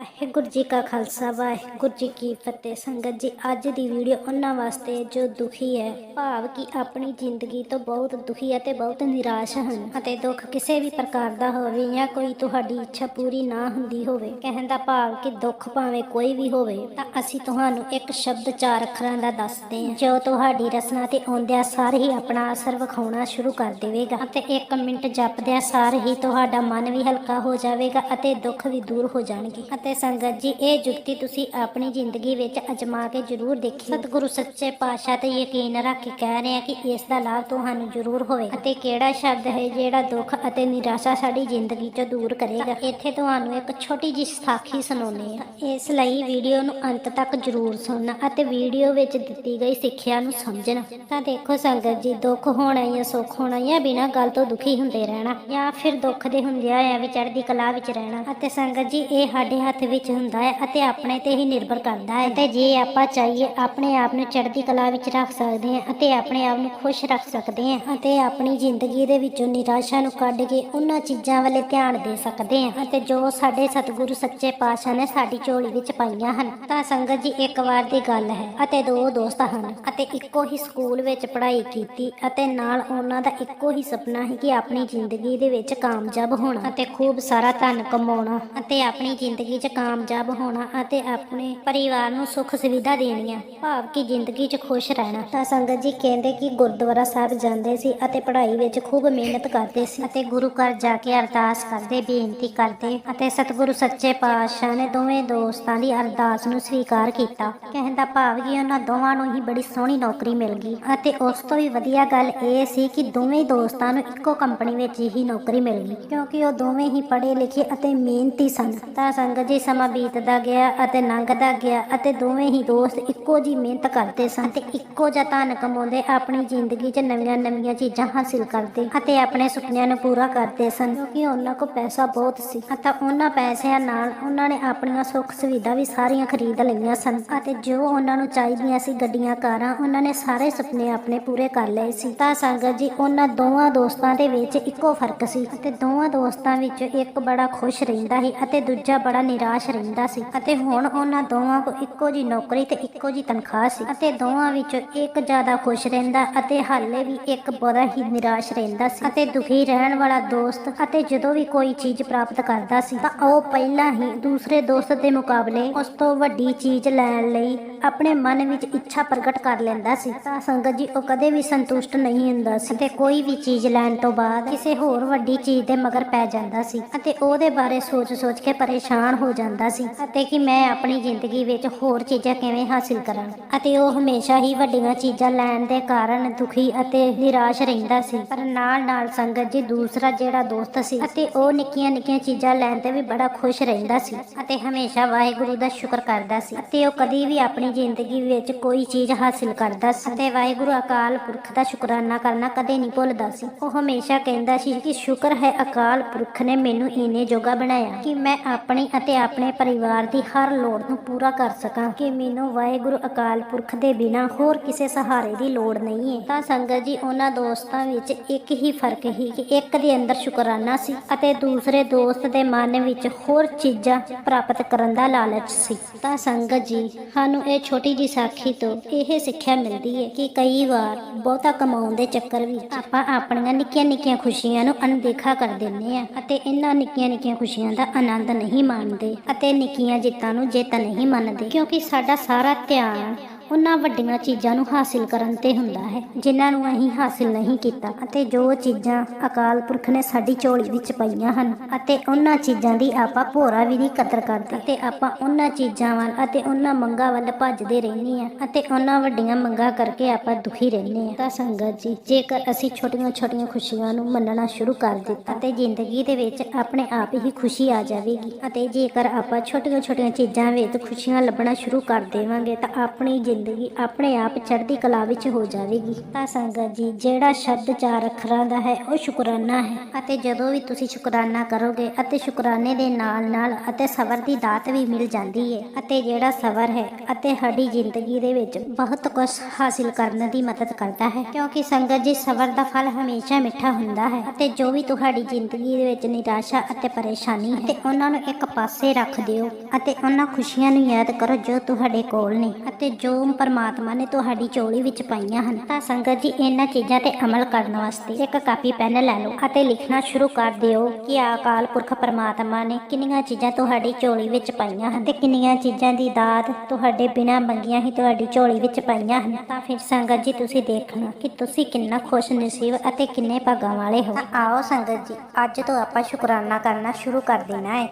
ਵਾਹਿਗੁਰੂ ਜੀ ਕਾ ਖਾਲਸਾ, ਵਾਹਿਗੁਰੂ ਜੀ ਕੀ ਫਤਿਹ। ਸੰਗਤ ਜੀ, ਅੱਜ ਦੀ ਵੀਡੀਓ ਉਹਨਾਂ ਵਾਸਤੇ ਜੋ ਦੁਖੀ ਹੈ, ਭਾਵ ਕਿ ਆਪਣੀ ਜ਼ਿੰਦਗੀ ਤੋਂ ਬਹੁਤ ਦੁਖੀ ਹੈ ਤੇ ਬਹੁਤ ਨਿਰਾਸ਼ ਹਨ ਅਤੇ ਦੁੱਖ ਕਿਸੇ ਵੀ ਪ੍ਰਕਾਰ ਦਾ ਹੋਵੇ ਜਾਂ ਕੋਈ ਤੁਹਾਡੀ ਇੱਛਾ ਪੂਰੀ ਨਾ ਹੁੰਦੀ ਹੋਵੇ, ਕਹਿਣ ਦਾ ਭਾਵ ਕਿ ਦੁੱਖ ਭਾਵੇਂ ਕੋਈ ਵੀ ਹੋਵੇ, ਤਾਂ ਅਸੀਂ ਤੁਹਾਨੂੰ ਇੱਕ ਸ਼ਬਦ ਚਾਰ ਅੱਖਰਾਂ ਦਾ ਦੱਸਦੇ ਹਾਂ। ਜੋ ਤੁਹਾਡੀ ਰਸਨਾ ਤੇ ਆਉਂਦਿਆਂ ਸਾਰ ਹੀ ਆਪਣਾ ਅਸਰ ਵਿਖਾਉਣਾ ਸ਼ੁਰੂ ਕਰ ਦੇਵੇਗਾ ਅਤੇ 1 ਮਿੰਟ ਜਪਦਿਆਂ ਸਾਰ ਹੀ ਤੁਹਾਡਾ ਮਨ ਵੀ ਹਲਕਾ ਹੋ ਜਾਵੇਗਾ ਅਤੇ ਦੁੱਖ ਵੀ ਦੂਰ ਹੋ ਜਾਣਗੇ ਅਤੇ ਸੰਗਤ ਜੀ ਇਹ ਜੁਗਤੀ ਤੁਸੀਂ ਆਪਣੀ ਜ਼ਿੰਦਗੀ ਵਿੱਚ ਅਜਮਾ ਕੇ ਜ਼ਰੂਰ ਦੇਖੀ ਸਤਿਗੁਰੂ ਸੱਚੇ ਪਾਤਸ਼ਾਹ ਤੇ ਯਕੀਨ ਰੱਖ ਕੇ ਕਹਿ ਰਹੇ ਆ ਕਿ ਇਸ ਦਾ ਲਾਭ ਤੁਹਾਨੂੰ ਜ਼ਰੂਰ ਹੋਵੇਗਾ ਅਤੇ ਕਿਹੜਾ ਸ਼ਬਦ ਹੈ ਜਿਹੜਾ ਦੁੱਖ ਅਤੇ ਨਿਰਾਸ਼ਾ ਸਾਡੀ ਜ਼ਿੰਦਗੀ ਚੋਂ ਦੂਰ ਕਰੇਗਾ? ਇੱਥੇ ਤੁਹਾਨੂੰ ਇੱਕ ਛੋਟੀ ਜਿਹੀ ਸਾਖੀ ਸੁਣਾਉਂਦੇ ਆ ਇਸ ਲਈ ਵੀਡੀਓ ਨੂੰ ਅੰਤ ਤੱਕ ਜ਼ਰੂਰ ਸੁਣਨਾ ਅਤੇ ਵੀਡੀਓ ਵਿੱਚ ਦਿੱਤੀ ਗਈ ਸਿੱਖਿਆ ਨੂੰ ਸਮਝਣਾ। ਤਾਂ ਦੇਖੋ ਸੰਗਤ ਜੀ ਦੁੱਖ ਹੋਣਾ ਜਾਂ ਸੁੱਖ ਹੋਣਾ ਜਾਂ ਬਿਨਾਂ ਗੱਲ ਤੋਂ ਦੁਖੀ ਹੁੰਦੇ ਰਹਿਣਾ ਜਾਂ ਫਿਰ ਦੁੱਖ ਦੇ ਹੁੰਦਿਆਂ ਵੀ ਚੜ੍ਹਦੀ ਕਲਾ ਵਿੱਚ ਰਹਿਣਾ। ਅਤੇ ਸੰਗਤ ਜੀ ਇਹ ਸਾਡੇ ਹੱਥ ਵਿੱਚ ਹੁੰਦਾ ਹੈ ਅਤੇ ਆਪਣੇ ਤੇ ਹੀ ਨਿਰਭਰ ਕਰਦਾ ਹੈ ਤੇ ਜੇ ਆਪਾਂ ਚਾਹੀਏ, ਆਪਣੇ ਆਪ ਨੂੰ ਚੜ੍ਹਦੀ ਕਲਾ ਵਿੱਚ ਰੱਖ ਸਕਦੇ ਹਾਂ ਅਤੇ ਆਪਣੇ ਆਪ ਨੂੰ ਖੁਸ਼ ਰੱਖ ਸਕਦੇ ਹਾਂ ਅਤੇ ਆਪਣੀ ਜ਼ਿੰਦਗੀ ਦੇ ਵਿੱਚੋਂ ਨਿਰਾਸ਼ਾ ਨੂੰ ਕੱਢ ਕੇ ਉਹਨਾਂ ਚੀਜ਼ਾਂ ਵੱਲੇ ਧਿਆਨ ਦੇ ਸਕਦੇ ਹਾਂ ਅਤੇ ਜੋ ਸਾਡੇ ਸਤਿਗੁਰੂ ਸੱਚੇ ਪਾਤਸ਼ਾਹ ਨੇ ਸਾਡੀ ਝੋਲੀ ਵਿੱਚ ਪਾਈਆਂ ਹਨ, ਤਾਂ ਸੰਗਤ ਜੀ ਇੱਕ ਵਾਰ ਦੀ ਗੱਲ ਹੈ ਅਤੇ ਦੋ ਦੋਸਤ ਹਨ ਅਤੇ ਇੱਕੋ ਹੀ ਸਕੂਲ ਵਿੱਚ ਪੜ੍ਹਾਈ ਕੀਤੀ ਅਤੇ ਨਾਲ ਉਹਨਾਂ ਦਾ ਇੱਕੋ ਹੀ ਸੁਪਨਾ ਹੈ ਕਿ ਆਪਣੀ ਜ਼ਿੰਦਗੀ ਦੇ ਵਿੱਚ ਕਾਮਯਾਬ ਹੋਣਾ ਅਤੇ ਖੂਬ ਸਾਰਾ ਧਨ ਕਮਾਉਣਾ ਅਤੇ ਆਪਣੀ ਜ਼ਿੰਦਗੀ 'ਚ ਕਾਮਯਾਬ ਹੋਣਾ ਅਤੇ ਆਪਣੇ ਪਰਿਵਾਰ ਨੂੰ ਸੁੱਖ ਸੁਵਿਧਾ ਦੇਣੀਆਂ। ਭਾਵ ਕਿ ਜ਼ਿੰਦਗੀ 'ਚ ਖੁਸ਼ ਰਹਿਣਾ। ਤਾਂ ਸੰਗਤ ਜੀ ਕਹਿੰਦੇ ਕਿ ਗੁਰਦੁਆਰਾ ਸਾਹਿਬ ਜਾਂਦੇ ਸੀ ਅਤੇ ਪੜ੍ਹਾਈ ਵਿੱਚ ਖੂਬ ਮਿਹਨਤ ਕਰਦੇ ਸੀ ਅਤੇ ਗੁਰੂ ਘਰ ਜਾ ਕੇ ਅਰਦਾਸ ਕਰਦੇ, ਬੇਨਤੀ ਕਰਦੇ ਅਤੇ ਸਤਿਗੁਰੂ ਸੱਚੇ ਪਾਤਸ਼ਾਹ ਨੇ ਦੋਵੇਂ ਦੋਸਤਾਂ ਦੀ ਅਰਦਾਸ ਨੂੰ ਸਵੀਕਾਰ ਕੀਤਾ। ਕਹਿਣ ਦਾ ਭਾਵ ਕਿ ਉਹਨਾਂ ਦੋਵਾਂ ਨੂੰ ਹੀ ਬੜੀ ਸੋਹਣੀ ਨੌਕਰੀ ਮਿਲ ਗਈ ਅਤੇ ਉਸ ਤੋਂ ਵੀ ਵਧੀਆ ਗੱਲ ਇਹ ਸੀ ਕਿ ਦੋਵੇਂ ਦੋਸਤਾਂ ਨੂੰ ਇੱਕੋ ਕੰਪਨੀ ਵਿੱਚ ਹੀ ਨੌਕਰੀ ਮਿਲ ਗਈ। ਕਿਉਂਕਿ ਉਹ ਦੋਵੇਂ ਹੀ ਪੜ੍ਹੇ ਲਿਖੇ ਅਤੇ ਮਿਹਨਤੀ ਸਨ। ਤਾਂ ਸੰਗਤ ਜੀ ਸਮਾਂ ਬੀਤਦਾ ਗਿਆ ਅਤੇ ਲੰਘਦਾ ਗਿਆ ਅਤੇ ਦੋਵੇਂ ਹੀ ਦੋਸਤ ਇੱਕੋ ਜੀ ਮਿਹਨਤ ਕਰਦੇ ਸਨ ਤੇ ਇੱਕੋ ਜਿਹਾ ਧਨ ਕਮਾਉਂਦੇ ਆਪਣੀ ਜ਼ਿੰਦਗੀ 'ਚ ਨਵੀਆਂ-ਨਵੀਆਂ ਚੀਜ਼ਾਂ ਹਾਸਿਲ ਕਰਦੇ ਅਤੇ ਆਪਣੇ ਸੁਪਨਿਆਂ ਨੂੰ ਪੂਰਾ ਕਰਦੇ ਸਨ। ਕਿਉਂਕਿ ਉਹਨਾਂ ਕੋਲ ਪੈਸਾ ਬਹੁਤ ਸੀ ਅਤੇ ਉਹਨਾਂ ਪੈਸਿਆਂ ਨਾਲ ਉਹਨਾਂ ਨੇ ਆਪਣੀਆਂ ਸੁੱਖ ਸੁਵਿਧਾ ਵੀ ਸਾਰੀਆਂ ਖਰੀਦ ਲਈਆਂ ਸਨ ਅਤੇ ਜੋ ਉਹਨਾਂ ਨੂੰ ਚਾਹੀਦੀਆਂ ਸੀ ਗੱਡੀਆਂ, ਕਾਰਾਂ, ਉਹਨਾਂ ਨੇ ਸਾਰੇ ਸੁਪਨੇ ਆਪਣੇ ਪੂਰੇ ਕਰ ਲਏ ਸੀ। ਤਾਂ ਸੰਗਤ ਜੀ, ਉਹਨਾਂ ਦੋਵਾਂ ਦੋਸਤਾਂ ਦੇ ਵਿੱਚ ਇੱਕੋ ਫ਼ਰਕ ਸੀ ਅਤੇ ਦੋਵਾਂ ਦੋਸਤਾਂ ਵਿੱਚ ਇੱਕ ਬੜਾ ਖੁਸ਼ ਰਹਿੰਦਾ ਸੀ ਅਤੇ ਦੂਜਾ ਬੜਾ ਨਿਰਾਸ਼ ਰਹਿੰਦਾ ਸੀ ਅਤੇ ਹੁਣ ਉਹਨਾਂ ਦੋਵਾਂ ਕੋਲ ਇੱਕੋ ਜੀ ਨੌਕਰੀ ਤੇ ਇੱਕੋ ਜੀ ਤਨਖਾਹ ਸੀ ਅਤੇ ਦੋਵਾਂ ਵਿੱਚੋਂ ਇੱਕ ਜ਼ਿਆਦਾ ਖੁਸ਼ ਰਹਿੰਦਾ ਅਤੇ ਹਾਲੇ ਵੀ ਇੱਕ ਬੜਾ ਹੀ ਨਿਰਾਸ਼ ਰਹਿੰਦਾ ਸੀ ਅਤੇ ਦੁਖੀ ਰਹਿਣ ਵਾਲਾ ਦੋਸਤ ਅਤੇ ਜਦੋਂ ਵੀ ਕੋਈ ਚੀਜ਼ ਪ੍ਰਾਪਤ ਕਰਦਾ ਸੀ ਤਾਂ ਉਹ ਪਹਿਲਾਂ ਹੀ ਦੂਸਰੇ ਦੋਸਤ ਦੇ ਮੁਕਾਬਲੇ ਉਸ ਤੋਂ ਵੱਡੀ ਚੀਜ਼ ਲੈਣ ਲਈ ਆਪਣੇ ਮਨ ਵਿੱਚ ਇੱਛਾ ਪ੍ਰਗਟ ਕਰ ਲੈਂਦਾ ਸੀ। ਤਾਂ ਸੰਗਤ ਜੀ, ਉਹ ਕਦੇ ਵੀ ਸੰਤੁਸ਼ਟ ਨਹੀਂ ਹੁੰਦਾ ਸੀ ਤੇ ਕੋਈ ਵੀ ਚੀਜ਼ ਲੈਣ ਤੋਂ ਬਾਅਦ ਕਿਸੇ ਹੋਰ ਵੱਡੀ ਚੀਜ਼ ਦੇ ਮਗਰ ਪੈ ਜਾਂਦਾ ਸੀ ਅਤੇ ਉਹਦੇ ਬਾਰੇ ਸੋਚ-ਸੋਚ ਕੇ ਪਰੇਸ਼ਾਨ ਹੋ ਜਾਂਦਾ ਸੀ ਅਤੇ ਕਿ ਮੈਂ ਆਪਣੀ ਜ਼ਿੰਦਗੀ ਵਿੱਚ ਹੋਰ ਚੀਜ਼ਾਂ ਕਿਵੇਂ ਹਾਸਿਲ ਕਰਾਂ। ਅਤੇ ਉਹ ਹਮੇਸ਼ਾ ਹੀ ਵੱਡੀਆਂ ਚੀਜ਼ਾਂ ਲੈਣ ਦੇ ਕਾਰਨ ਦੁਖੀ ਅਤੇ ਨਿਰਾਸ਼ ਰਹਿੰਦਾ ਸੀ। ਪਰ ਨਾਲ-ਨਾਲ ਸੰਗਤ ਜੀ, ਦੂਸਰਾ ਜਿਹੜਾ ਦੋਸਤ ਸੀ ਅਤੇ ਉਹ ਨਿੱਕੀਆਂ-ਨਿੱਕੀਆਂ ਚੀਜ਼ਾਂ ਲੈਣ ਤੇ ਵੀ ਬੜਾ ਖੁਸ਼ ਰਹਿੰਦਾ ਸੀ ਅਤੇ ਹਮੇਸ਼ਾ ਵਾਹਿਗੁਰੂ ਦਾ ਸ਼ੁਕਰ ਕਰਦਾ ਸੀ ਅਤੇ ਉਹ ਕਦੀ ਵੀ ਆਪਣੀ ਜ਼ਿੰਦਗੀ ਵਿੱਚ ਕੋਈ ਚੀਜ਼ ਹਾਸਿਲ ਕਰਦਾ ਸੀ ਅਤੇ ਵਾਹਿਗੁਰੂ ਅਕਾਲ ਪੁਰਖ ਦਾ ਸ਼ੁਕਰਾਨਾ ਕਰਨਾ ਕਦੇ ਨਹੀਂ ਭੁੱਲਦਾ ਸੀ। ਉਹ ਹਮੇਸ਼ਾ ਕਹਿੰਦਾ ਸੀ ਕਿ ਸ਼ੁਕਰ ਹੈ ਅਕਾਲ ਪੁਰਖ ਨੇ ਮੈਨੂੰ ਇੰਨੇ ਜੋਗਾ ਬਣਾਇਆ ਕਿ ਮੈਂ ਆਪਣੀ ਅਤੇ ਆਪਣੇ ਪਰਿਵਾਰ ਦੀ ਹਰ ਲੋੜ ਨੂੰ ਪੂਰਾ ਕਰ ਸਕਾਂ ਕਿ ਮੈਨੂੰ ਵਾਹਿਗੁਰੂ ਅਕਾਲ ਪੁਰਖ ਦੇ ਬਿਨਾ ਹੋਰ ਕਿਸੇ ਸਹਾਰੇ ਦੀ ਲੋੜ ਨਹੀਂ ਹੈ। ਤਾਂ ਸੰਗਤ ਜੀ, ਉਹਨਾਂ ਦੋਸਤਾਂ ਵਿੱਚ ਇੱਕ ਹੀ ਫ਼ਰਕ ਹੀ ਕਿ ਇੱਕ ਦੇ ਅੰਦਰ ਸ਼ੁਕਰਾਨਾ ਸੀ ਅਤੇ ਦੂਸਰੇ ਦੋਸਤ ਦੇ ਮਨ ਵਿੱਚ ਹੋਰ ਚੀਜ਼ਾਂ ਪ੍ਰਾਪਤ ਕਰਨ ਦਾ ਲਾਲਚ ਸੀ। ਤਾਂ ਸੰਗਤ ਜੀ, ਸਾਨੂੰ ਇਹ ਛੋਟੀ ਜੀ ਸਾਖੀ ਤੋਂ ਇਹ ਸਿੱਖਿਆ ਮਿਲਦੀ ਹੈ ਕਿ ਕਈ ਵਾਰ ਬਹੁਤਾ ਕਮਾਉਣ ਦੇ ਚੱਕਰ ਵਿੱਚ ਆਪਾਂ ਆਪਣੀਆਂ ਨਿੱਕੀਆਂ ਨਿੱਕੀਆਂ ਖੁਸ਼ੀਆਂ ਨੂੰ ਅਣਦੇਖਾ ਕਰ ਦਿੰਦੇ ਆ ਅਤੇ ਇਹਨਾਂ ਨਿੱਕੀਆਂ ਨਿੱਕੀਆਂ ਖੁਸ਼ੀਆਂ ਦਾ ਆਨੰਦ ਨਹੀਂ ਮਾਣਦੇ ਅਤੇ ਨਿੱਕੀਆਂ ਜਿੱਤਾਂ ਨੂੰ ਜਿੱਤ ਨਹੀਂ ਮੰਨਦੇ ਕਿਉਂਕਿ ਸਾਡਾ ਸਾਰਾ ਧਿਆਨ ਉਹਨਾਂ ਵੱਡੀਆਂ ਚੀਜ਼ਾਂ ਨੂੰ ਹਾਸਿਲ ਕਰਨ ਤੇ ਹੁੰਦਾ ਹੈ, ਜਿਨ੍ਹਾਂ ਨੂੰ ਅਸੀਂ ਹਾਸਿਲ ਨਹੀਂ ਕੀਤਾ ਅਤੇ ਜੋ ਚੀਜ਼ਾਂ ਅਕਾਲ ਪੁਰਖ ਨੇ ਸਾਡੀ ਝੋਲੀ ਵਿੱਚ ਪਾਈਆਂ ਹਨ ਅਤੇ ਉਹਨਾਂ ਚੀਜ਼ਾਂ ਦੀ ਆਪਾਂ ਭੋਰਾ ਵੀ ਨਹੀਂ ਕਦਰ ਕਰਦੇ ਤੇ ਆਪਾਂ ਉਹਨਾਂ ਚੀਜ਼ਾਂ ਵੱਲ ਅਤੇ ਉਹਨਾਂ ਮੰਗਾਂ ਵੱਲ ਭੱਜਦੇ ਰਹਿੰਦੇ ਆ ਅਤੇ ਉਹਨਾਂ ਵੱਡੀਆਂ ਮੰਗਾਂ ਕਰਕੇ ਆਪਾਂ ਦੁਖੀ ਰਹਿੰਦੇ ਆ ਤਾਂ ਸੰਗਤ ਜੀ, ਜੇਕਰ ਅਸੀਂ ਛੋਟੀਆਂ-ਛੋਟੀਆਂ ਖੁਸ਼ੀਆਂ ਨੂੰ ਮੰਨਣਾ ਸ਼ੁਰੂ ਕਰ ਦਿੱਤਾ ਤੇ ਜ਼ਿੰਦਗੀ ਦੇ ਵਿੱਚ ਆਪਣੇ ਆਪ ਹੀ ਖੁਸ਼ੀ ਆ ਜਾਵੇਗੀ ਅਤੇ ਜੇਕਰ ਆਪਾਂ ਛੋਟੀਆਂ-ਛੋਟੀਆਂ ਚੀਜ਼ਾਂ ਵਿੱਚ ਖੁਸ਼ੀਆਂ ਲੱਭਣਾ ਸ਼ੁਰੂ ਕਰ ਦੇਵਾਂਗੇ ਤਾਂ ਆਪਣੀ ਜ਼ਿੰਦਗੀ ਆਪਣੇ ਆਪ ਚੜ੍ਹਦੀ ਕਲਾ ਵਿੱਚ ਹੋ ਜਾਵੇਗੀ। ਤਾਂ ਸੰਗਤ ਜੀ, ਜਿਹੜਾ ਸ਼ਬਦ ਚਾਰ ਅੱਖਰਾਂ ਦਾ ਹੈ, ਉਹ ਸ਼ੁਕਰਾਨਾ ਹੈ ਅਤੇ ਜਦੋਂ ਵੀ ਤੁਸੀਂ ਸ਼ੁਕਰਾਨਾ ਕਰੋਗੇ ਅਤੇ ਸ਼ੁਕਰਾਨੇ ਦੇ ਨਾਲ ਨਾਲ ਅਤੇ ਸਬਰ ਦੀ ਦਾਤ ਵੀ ਮਿਲ ਜਾਂਦੀ ਹੈ ਅਤੇ ਜਿਹੜਾ ਸਬਰ ਹੈ ਅਤੇ ਸਾਡੀ ਜ਼ਿੰਦਗੀ ਦੇ ਵਿੱਚ ਬਹੁਤ ਕੁਝ ਹਾਸਿਲ ਕਰਨ ਦੀ ਮਦਦ ਕਰਦਾ ਹੈ। ਕਿਉਂਕਿ ਸੰਗਤ ਜੀ, ਸਬਰ ਦਾ ਫਲ ਹਮੇਸ਼ਾ ਮਿੱਠਾ ਹੁੰਦਾ ਹੈ ਅਤੇ ਜੋ ਵੀ ਤੁਹਾਡੀ ਜ਼ਿੰਦਗੀ ਦੇ ਵਿੱਚ ਨਿਰਾਸ਼ਾ ਅਤੇ ਪਰੇਸ਼ਾਨੀ ਹੈ, ਤੇ ਉਹਨਾਂ ਨੂੰ ਇੱਕ ਪਾਸੇ ਰੱਖ ਦਿਓ ਅਤੇ ਉਹਨਾਂ ਖੁਸ਼ੀਆਂ ਨੂੰ ਯਾਦ ਕਰੋ ਜੋ ਤੁਹਾਡੇ ਕੋਲ ਨੇ ਅਤੇ ਜੋ ਪਰਮਾਤਮਾ ਨੇ ਤੁਹਾਡੀ ਚੋਲੀ ਵਿੱਚ ਪਾਈਆਂ ਹਨ। ਤਾਂ ਸੰਗਤ ਜੀ, ਇਹਨਾਂ ਚੀਜ਼ਾਂ ਤੇ ਅਮਲ ਕਰਨ ਵਾਸਤੇ ਇੱਕ ਕਾਪੀ, ਪੈਨ ਲੈ ਲਓ ਅਤੇ ਲਿਖਣਾ ਸ਼ੁਰੂ ਕਰ ਦਿਓ ਕਿ ਅਕਾਲ ਪੁਰਖ ਪਰਮਾਤਮਾ ਨੇ ਕਿੰਨੀਆਂ ਚੀਜ਼ਾਂ ਤੁਹਾਡੀ ਝੋਲੀ ਵਿੱਚ ਪਾਈਆਂ ਹਨ ਤੇ ਕਿੰਨੀਆਂ ਚੀਜ਼ਾਂ ਦੀ ਦਾਤ ਤੁਹਾਡੇ ਬਿਨਾਂ ਮੰਗੀਆਂ ਹੀ ਤੁਹਾਡੀ ਝੋਲੀ ਵਿੱਚ ਪਾਈਆਂ ਹਨ। ਤਾਂ ਫਿਰ ਸੰਗਤ ਜੀ, ਤੁਸੀਂ ਦੇਖਣਾ ਕਿ ਤੁਸੀਂ ਕਿੰਨਾ ਖੁਸ਼ ਨਸੀਬ ਅਤੇ ਕਿੰਨੇ ਭਾਗਾਂ ਵਾਲੇ ਹੋ। ਆਓ ਸੰਗਤ ਜੀ, ਅੱਜ ਤੋਂ ਆਪਾਂ ਸ਼ੁਕਰਾਨਾ ਕਰਨਾ ਸ਼ੁਰੂ ਕਰ ਦੇਣਾ ਹੈ।